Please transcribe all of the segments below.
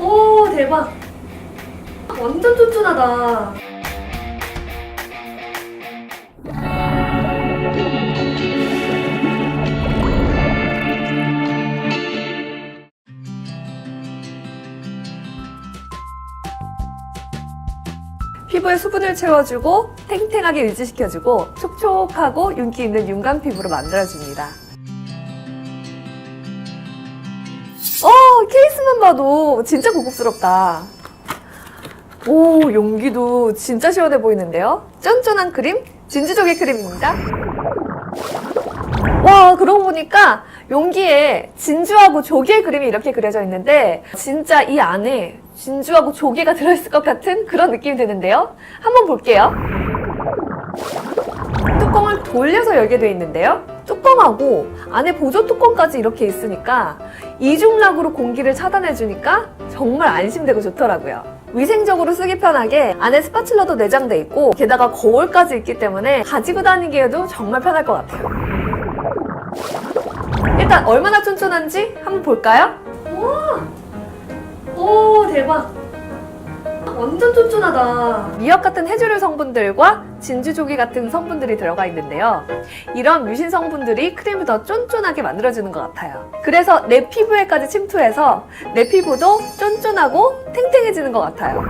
오 대박. 완전 쫀쫀하다. 피부에 수분을 채워주고 탱탱하게 유지시켜주고 촉촉하고 윤기 있는 윤감 피부로 만들어줍니다. 어, 케이스만 봐도 진짜 고급스럽다. 오, 용기도 진짜 시원해 보이는데요? 쫀쫀한 크림, 진주조개 크림입니다. 와, 그러고 보니까 용기에 진주하고 조개 그림이 이렇게 그려져 있는데 진짜 이 안에 진주하고 조개가 들어있을 것 같은 그런 느낌이 드는데요? 한번 볼게요. 뚜껑을 돌려서 열게 되어 있는데요. 뚜껑하고 안에 보조 뚜껑까지 이렇게 있으니까 이중락으로 공기를 차단해 주니까 정말 안심되고 좋더라고요. 위생적으로 쓰기 편하게 안에 스파츌러도 내장돼 있고 게다가 거울까지 있기 때문에 가지고 다니기에도 정말 편할 것 같아요. 일단 얼마나 쫀쫀한지 한번 볼까요? 우와! 오 대박! 완전 쫀쫀하다. 미역 같은 해조류 성분들과 진주조개 같은 성분들이 들어가 있는데요. 이런 뮤신 성분들이 크림을 더 쫀쫀하게 만들어주는 것 같아요. 그래서 내 피부에까지 침투해서 내 피부도 쫀쫀하고 탱탱해지는 것 같아요.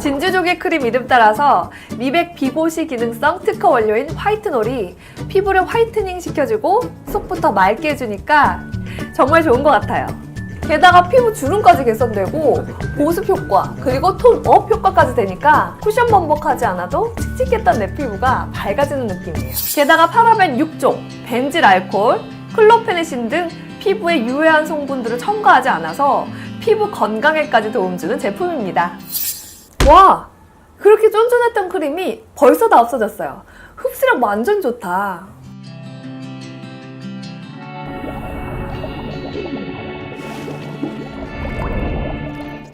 진주조개 크림 이름 따라서 미백 비보시 기능성 특허 원료인 화이트놀이 피부를 화이트닝 시켜주고 속부터 맑게 해주니까 정말 좋은 것 같아요. 게다가 피부 주름까지 개선되고 보습 효과 그리고 톤업 효과까지 되니까 쿠션 범벅하지 않아도 칙칙했던 내 피부가 밝아지는 느낌이에요. 게다가 파라벤 6종, 벤질 알코올, 클로페네신 등 피부에 유해한 성분들을 첨가하지 않아서 피부 건강에까지 도움 주는 제품입니다. 와! 그렇게 쫀쫀했던 크림이 벌써 다 없어졌어요. 흡수력 완전 좋다.